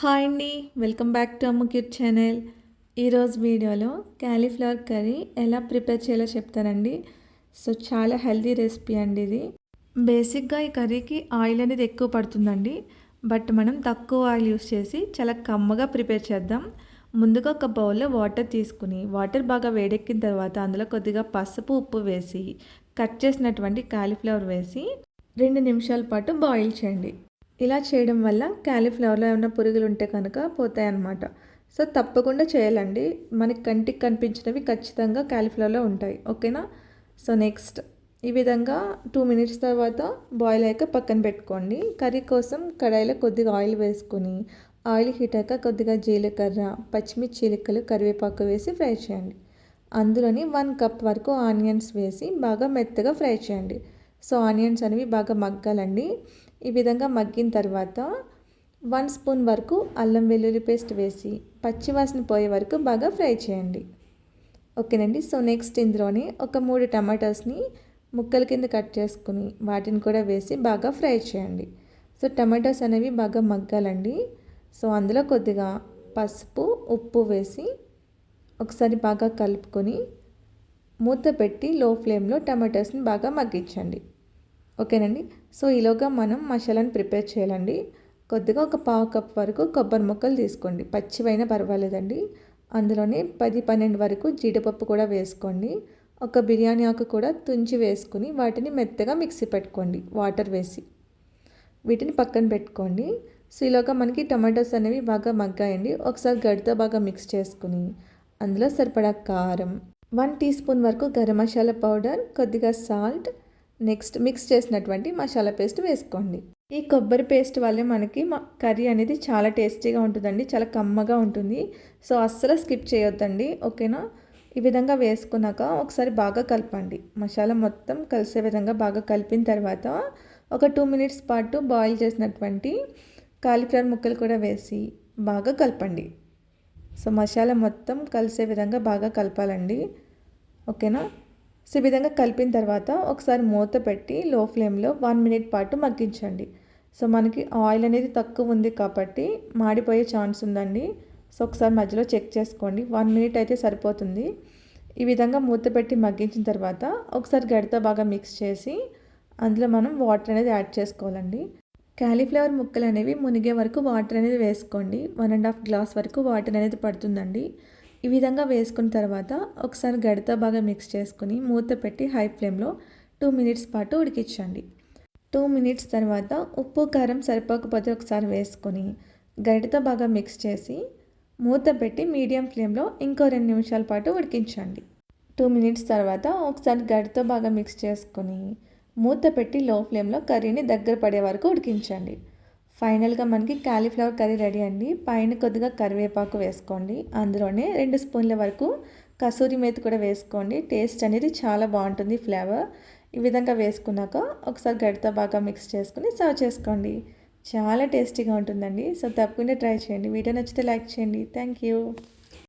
Hi అండి welcome back to Amma cute channel. ఈరోజు వీడియోలో క్యాలీఫ్లవర్ కర్రీ ఎలా ప్రిపేర్ చేయాలో చెప్తానండి. సో చాలా హెల్తీ రెసిపీ అండి ఇది. బేసిక్గా ఈ కర్రీకి ఆయిల్ అనేది ఎక్కువ పడుతుందండి. బట్ మనం తక్కువ ఆయిల్ యూస్ చేసి చాలా కమ్మగా ప్రిపేర్ చేద్దాం. ముందుగా ఒక బౌల్లో వాటర్ తీసుకుని వాటర్ బాగా వేడెక్కిన తర్వాత అందులో కొద్దిగా పసుపు ఉప్పు వేసి కట్ చేసినటువంటి కాలీఫ్లవర్ వేసి రెండు నిమిషాల పాటు బాయిల్ చేయండి. ఇలా చేయడం వల్ల క్యాలీఫ్లవర్లో ఏమైనా పురుగులు ఉంటే కనుక పోతాయి అన్నమాట సో తప్పకుండా చేయాలండి. మనకి కంటికి కనిపించినవి ఖచ్చితంగా క్యాలీఫ్లవర్లో ఉంటాయి. ఓకేనా? So next. ఈ విధంగా టూ మినిట్స్ తర్వాత బాయిల్ అయ్యాక పక్కన పెట్టుకోండి. కర్రీ కోసం కడాయిలో కొద్దిగా ఆయిల్ వేసుకొని ఆయిల్ హీట్ అయ్యాక కొద్దిగా జీలకర్ర పచ్చిమిర్చి చీలికలు కరివేపాకు వేసి ఫ్రై చేయండి. అందులోని వన్ కప్ వరకు ఆనియన్స్ వేసి బాగా మెత్తగా ఫ్రై చేయండి. సో ఆనియన్స్ అనేవి బాగా మగ్గాలండి. ఈ విధంగా మగ్గిన తర్వాత వన్ స్పూన్ వరకు అల్లం వెల్లుల్లి పేస్ట్ వేసి పచ్చివాసన పోయే వరకు బాగా ఫ్రై చేయండి. ఓకేనండి. సో నెక్స్ట్ ఇందులోనే ఒక మూడు టమాటోస్ని ముక్కల కింద కట్ చేసుకుని వాటిని కూడా వేసి బాగా ఫ్రై చేయండి. సో టమాటోస్ అనేవి బాగా మగ్గాలండి. సో అందులో కొద్దిగా పసుపు ఉప్పు వేసి ఒకసారి బాగా కలుపుకొని మూత పెట్టి లో ఫ్లేమ్లో టమాటోస్ని బాగా మగ్గించండి. ఓకేనండి. సో ఈలోగా మనం మసాలాను ప్రిపేర్ చేయాలండి. కొద్దిగా ఒక పావు కప్ వరకు కొబ్బరి ముక్కలు తీసుకోండి. పచ్చివైనా పర్వాలేదండి. అందులోనే పది పన్నెండు వరకు జీడిపప్పు కూడా వేసుకోండి. ఒక బిర్యానీ ఆకు కూడా తుంచి వేసుకుని వాటిని మెత్తగా మిక్సీ పెట్టుకోండి. వాటర్ వేసి. వీటిని పక్కన పెట్టుకోండి. సో ఈలోగా మనకి టమాటోస్ అనేవి బాగా మగ్గాయండి. ఒకసారి గడితో బాగా మిక్స్ చేసుకుని అందులో సరిపడా కారం వన్ టీ స్పూన్ వరకు గరం మసాలా పౌడర్ కొద్దిగా సాల్ట్ నెక్స్ట్ మిక్స్ చేసినటువంటి మసాలా పేస్ట్ వేసుకోండి. ఈ కొబ్బరి పేస్ట్ వల్లే మనకి కర్రీ అనేది చాలా టేస్టీగా ఉంటుందండి చాలా కమ్మగా ఉంటుంది. సో అస్సలు స్కిప్ చేయొద్దండి ఓకేనా? ఈ విధంగా వేసుకున్నాక ఒకసారి బాగా కలపండి. మసాలా మొత్తం కలిసే విధంగా బాగా కలిపిన తర్వాత ఒక టూ మినిట్స్ పాటు బాయిల్ చేసినటువంటి కాలీఫ్లవర్ ముక్కలు కూడా వేసి బాగా కలపండి. సో మసాలా మొత్తం కలిసే విధంగా బాగా కలపాలండి ఓకేనా? సో ఈ విధంగా కలిపిన తర్వాత ఒకసారి మూత పెట్టి లో ఫ్లేమ్లో వన్ మినిట్ పాటు మగ్గించండి. సో మనకి ఆయిల్ అనేది తక్కువ ఉంది కాబట్టి మాడిపోయే ఛాన్స్ ఉందండి. సో ఒకసారి మధ్యలో చెక్ చేసుకోండి. వన్ మినిట్ అయితే సరిపోతుంది. ఈ విధంగా మూత పెట్టి మగ్గించిన తర్వాత ఒకసారి గడితో బాగా మిక్స్ చేసి అందులో మనం వాటర్ అనేది యాడ్ చేసుకోవాలండి. క్యాలీఫ్లవర్ ముక్కలు అనేవి మునిగే వరకు వాటర్ అనేది వేసుకోండి. వన్ అండ్ హాఫ్ గ్లాస్ వరకు వాటర్ అనేది పడుతుందండి. ఈ విధంగా వేసుకున్న తర్వాత ఒకసారి గడితో బాగా మిక్స్ చేసుకుని మూత పెట్టి హై ఫ్లేమ్లో టూ మినిట్స్ పాటు ఉడికించండి. టూ మినిట్స్ తర్వాత ఉప్పు కారం సరిపోకపోతే ఒకసారి వేసుకొని గడితో బాగా మిక్స్ చేసి మూత పెట్టి మీడియం ఫ్లేమ్లో ఇంకో రెండు నిమిషాల పాటు ఉడికించండి. టూ మినిట్స్ తర్వాత ఒకసారి గడితో బాగా మిక్స్ చేసుకొని మూత పెట్టి లో ఫ్లేమ్లో కర్రీని దగ్గర పడే వరకు ఉడికించండి. ఫైనల్గా మనకి కాలీఫ్లవర్ కర్రీ రెడీ అండి. పైన కొద్దిగా కరివేపాకు వేసుకోండి. అందులోనే రెండు స్పూన్ల వరకు కసూరి మేతి కూడా వేసుకోండి. టేస్ట్ అనేది చాలా బాగుంటుంది ఫ్లేవర్. ఈ విధంగా వేసుకున్నాక ఒకసారి గడితో బాగా మిక్స్ చేసుకుని సర్వ్ చేసుకోండి. చాలా టేస్టీగా ఉంటుందండి. సో తప్పకుండా ట్రై చేయండి. వీడియో నచ్చితే లైక్ చేయండి. Thank you.